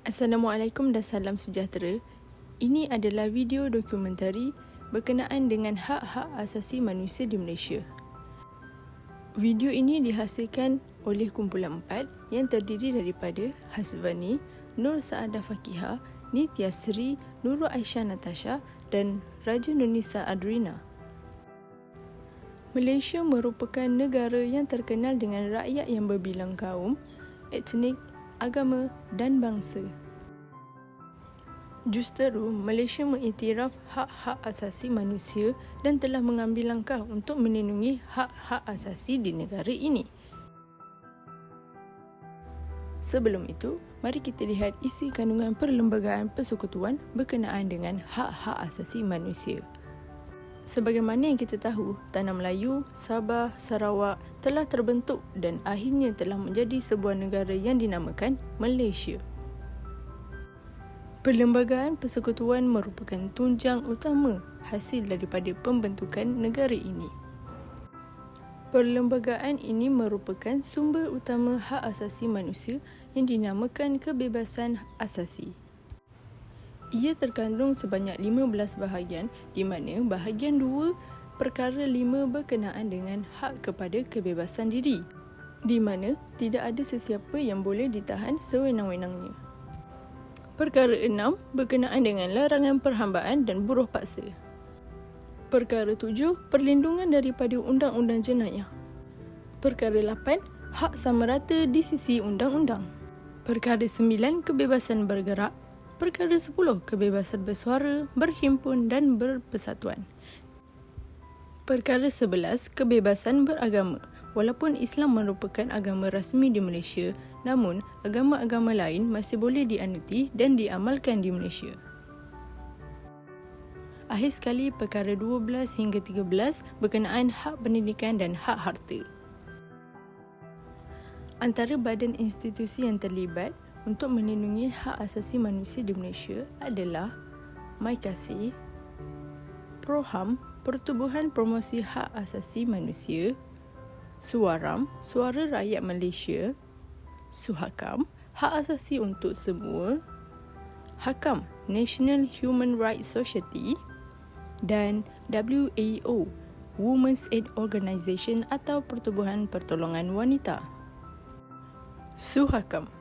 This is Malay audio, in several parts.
Assalamualaikum dan salam sejahtera. Ini adalah video dokumentari berkenaan dengan hak-hak asasi manusia di Malaysia. Video ini dihasilkan oleh kumpulan empat yang terdiri daripada Hasvani, Nur Saadah Fakihah, Nitya Sri, Nurul Aisyah Natasha dan Raja Nunisa Adrina. Malaysia merupakan negara yang terkenal dengan rakyat yang berbilang kaum, etnik, agama dan bangsa. Justeru, Malaysia mengiktiraf hak-hak asasi manusia dan telah mengambil langkah untuk melindungi hak-hak asasi di negara ini. Sebelum itu, mari kita lihat isi kandungan Perlembagaan Persekutuan berkenaan dengan hak-hak asasi manusia. Sebagaimana yang kita tahu, Tanah Melayu, Sabah, Sarawak telah terbentuk dan akhirnya telah menjadi sebuah negara yang dinamakan Malaysia. Perlembagaan Persekutuan merupakan tunjang utama hasil daripada pembentukan negara ini. Perlembagaan ini merupakan sumber utama hak asasi manusia yang dinamakan kebebasan asasi. Ia terkandung sebanyak 15 bahagian di mana bahagian 2 perkara 5 berkenaan dengan hak kepada kebebasan diri di mana tidak ada sesiapa yang boleh ditahan sewenang-wenangnya. Perkara 6 berkenaan dengan larangan perhambaan dan buruh paksa. Perkara 7 perlindungan daripada undang-undang jenayah. Perkara 8 hak sama rata di sisi undang-undang. Perkara 9 kebebasan bergerak Perkara 10. Kebebasan bersuara, berhimpun dan berpersatuan. Perkara 11. Kebebasan beragama. Walaupun Islam merupakan agama rasmi di Malaysia, namun agama-agama lain masih boleh dianuti dan diamalkan di Malaysia. Akhir sekali, perkara 12 hingga 13 berkenaan hak pendidikan dan hak harta. Antara badan institusi yang terlibat untuk melindungi hak asasi manusia di Malaysia adalah MyKasih, Proham, Pertubuhan Promosi Hak Asasi Manusia, Suaram, Suara Rakyat Malaysia, Suhakam, Hak Asasi Untuk Semua, Hakam, National Human Rights Society dan WAO, Women's Aid Organisation atau Pertubuhan Pertolongan Wanita. Suhakam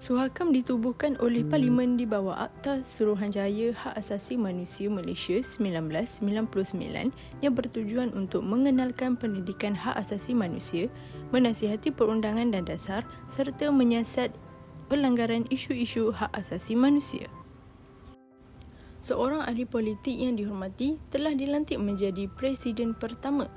Suhakam ditubuhkan oleh Parlimen di bawah Akta Suruhanjaya Hak Asasi Manusia Malaysia 1999 yang bertujuan untuk mengenalkan pendidikan hak asasi manusia, menasihati perundangan dan dasar serta menyiasat pelanggaran isu-isu hak asasi manusia. Seorang ahli politik yang dihormati telah dilantik menjadi presiden pertama.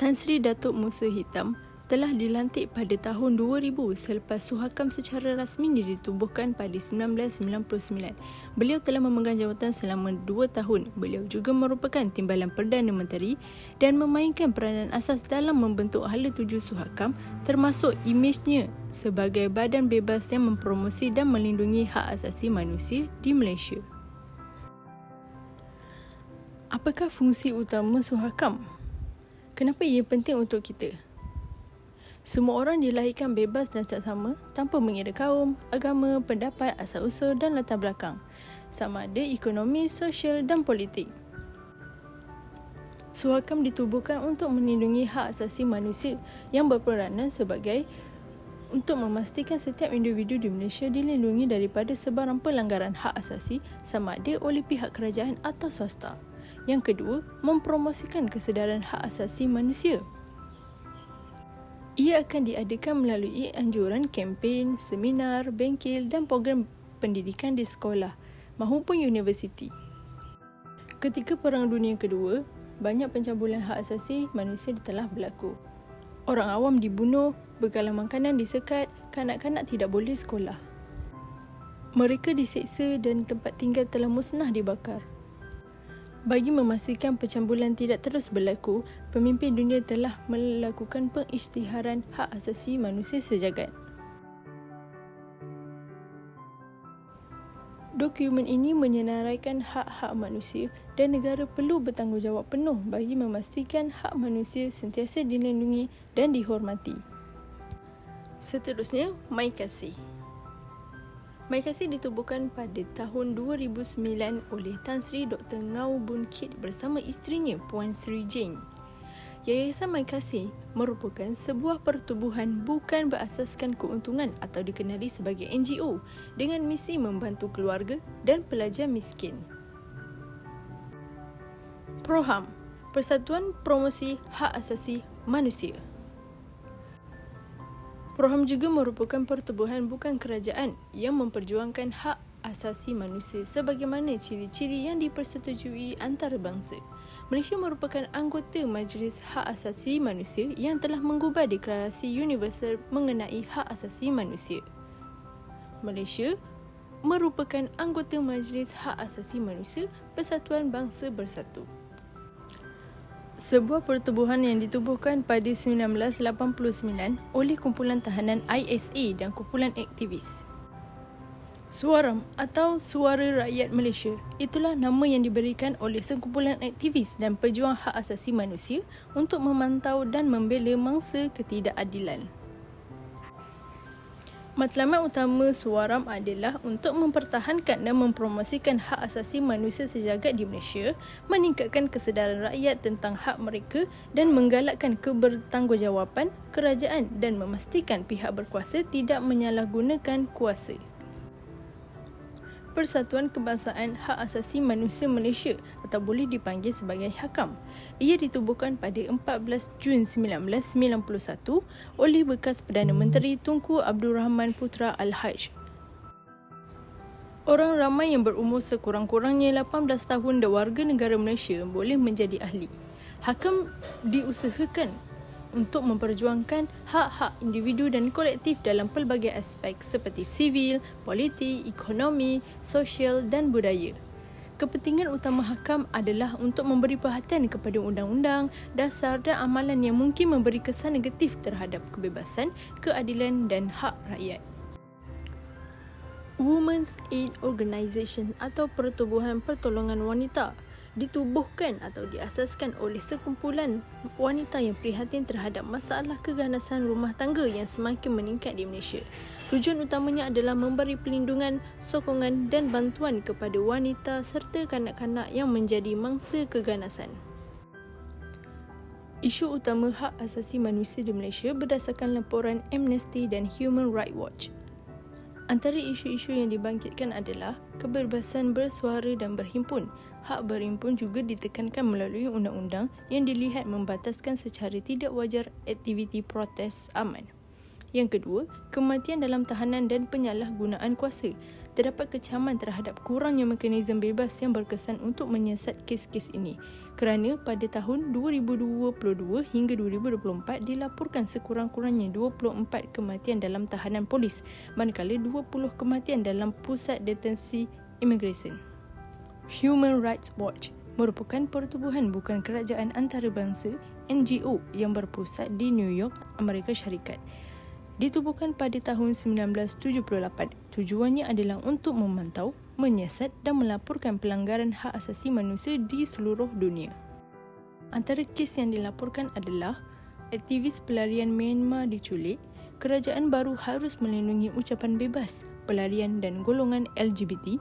Tan Sri Datuk Musa Hitam telah dilantik pada tahun 2000 selepas Suhakam secara rasmi ditubuhkan pada 1999. Beliau telah memegang jawatan selama dua tahun. Beliau juga merupakan timbalan Perdana Menteri dan memainkan peranan asas dalam membentuk hala tuju Suhakam termasuk imejnya sebagai badan bebas yang mempromosi dan melindungi hak asasi manusia di Malaysia. Apakah fungsi utama Suhakam? Kenapa ia penting untuk kita? Semua orang dilahirkan bebas dan sama tanpa mengira kaum, agama, pendapat, asal-usul dan latar belakang. Sama ada ekonomi, sosial dan politik. Suhakam ditubuhkan untuk melindungi hak asasi manusia yang berperanan sebagai untuk memastikan setiap individu di Malaysia dilindungi daripada sebarang pelanggaran hak asasi sama ada oleh pihak kerajaan atau swasta. Yang kedua, mempromosikan kesedaran hak asasi manusia. Ia akan diadakan melalui anjuran kempen, seminar, bengkel dan program pendidikan di sekolah maupun universiti. Ketika Perang Dunia Kedua, banyak pencabulan hak asasi manusia telah berlaku. Orang awam dibunuh, bekalan makanan disekat, kanak-kanak tidak boleh sekolah. Mereka diseksa dan tempat tinggal telah musnah dibakar. Bagi memastikan pencambulan tidak terus berlaku, pemimpin dunia telah melakukan pengisytiharan hak asasi manusia sejagat. Dokumen ini menyenaraikan hak-hak manusia dan negara perlu bertanggungjawab penuh bagi memastikan hak manusia sentiasa dilindungi dan dihormati. Seterusnya, mai kasih. MyKasih ditubuhkan pada tahun 2009 oleh Tan Sri Dr. Ngau Bun Kit bersama isterinya Puan Sri Jane. Yayasan MyKasih merupakan sebuah pertubuhan bukan berasaskan keuntungan atau dikenali sebagai NGO dengan misi membantu keluarga dan pelajar miskin. PROHAM Persatuan Promosi Hak Asasi Manusia Proham juga merupakan pertubuhan bukan kerajaan yang memperjuangkan hak asasi manusia sebagaimana ciri-ciri yang dipersetujui antarabangsa. Malaysia merupakan anggota Majlis Hak Asasi Manusia yang telah menggubah Deklarasi Universal mengenai hak asasi manusia. Malaysia merupakan anggota Majlis Hak Asasi Manusia Persatuan Bangsa Bersatu sebuah pertubuhan yang ditubuhkan pada 1989 oleh kumpulan tahanan ISA dan kumpulan aktivis. Suaram atau Suara Rakyat Malaysia itulah nama yang diberikan oleh sekumpulan aktivis dan pejuang hak asasi manusia untuk memantau dan membela mangsa ketidakadilan. Matlamat utama Suaram adalah untuk mempertahankan dan mempromosikan hak asasi manusia sejagat di Malaysia, meningkatkan kesedaran rakyat tentang hak mereka dan menggalakkan kebertanggungjawatan kerajaan dan memastikan pihak berkuasa tidak menyalahgunakan kuasa. Persatuan Kebangsaan Hak Asasi Manusia Malaysia atau boleh dipanggil sebagai HAKAM. Ia ditubuhkan pada 14 Jun 1991 oleh bekas Perdana Menteri Tunku Abdul Rahman Putra Al-Hajj. Orang ramai yang berumur sekurang-kurangnya 18 tahun dan warga negara Malaysia boleh menjadi ahli. HAKAM diusahakan untuk memperjuangkan hak-hak individu dan kolektif dalam pelbagai aspek seperti sivil, politik, ekonomi, sosial dan budaya. Kepentingan utama hakam adalah untuk memberi perhatian kepada undang-undang, dasar dan amalan yang mungkin memberi kesan negatif terhadap kebebasan, keadilan dan hak rakyat. Women's Aid Organisation atau Pertubuhan Pertolongan Wanita ditubuhkan atau diasaskan oleh sekumpulan wanita yang prihatin terhadap masalah keganasan rumah tangga yang semakin meningkat di Malaysia. Tujuan utamanya adalah memberi pelindungan, sokongan dan bantuan kepada wanita serta kanak-kanak yang menjadi mangsa keganasan. Isu utama hak asasi manusia di Malaysia berdasarkan laporan Amnesty dan Human Rights Watch. Antara isu-isu yang dibangkitkan adalah kebebasan bersuara dan berhimpun, hak berimpun juga ditekankan melalui undang-undang yang dilihat membataskan secara tidak wajar aktiviti protes aman. Yang kedua, kematian dalam tahanan dan penyalahgunaan kuasa. Terdapat kecaman terhadap kurangnya mekanisme bebas yang berkesan untuk menyiasat kes-kes ini kerana pada tahun 2022 hingga 2024 dilaporkan sekurang-kurangnya 24 kematian dalam tahanan polis manakala 20 kematian dalam pusat detensi imigresen. Human Rights Watch merupakan pertubuhan bukan kerajaan antarabangsa NGO yang berpusat di New York, Amerika Syarikat. Ditubuhkan pada tahun 1978, tujuannya adalah untuk memantau, menyiasat dan melaporkan pelanggaran hak asasi manusia di seluruh dunia. Antara kes yang dilaporkan adalah aktivis pelarian Myanmar diculik, kerajaan baru harus melindungi ucapan bebas, pelarian dan golongan LGBT,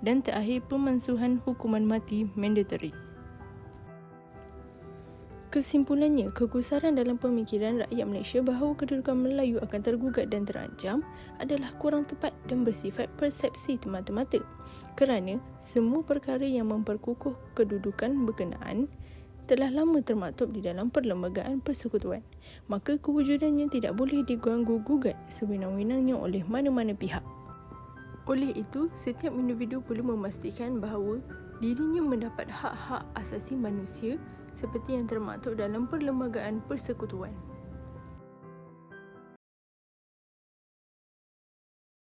dan terakhir pemansuhan hukuman mati mandatory. Kesimpulannya, kegusaran dalam pemikiran rakyat Malaysia bahawa kedudukan Melayu akan tergugat dan terancam adalah kurang tepat dan bersifat persepsi temata-mata kerana semua perkara yang memperkukuh kedudukan berkenaan telah lama termaktub di dalam perlembagaan persekutuan. Maka kewujudannya tidak boleh diganggu-gugat sewenang-wenangnya oleh mana-mana pihak. Oleh itu, setiap individu perlu memastikan bahawa dirinya mendapat hak-hak asasi manusia seperti yang termaktub dalam perlembagaan persekutuan.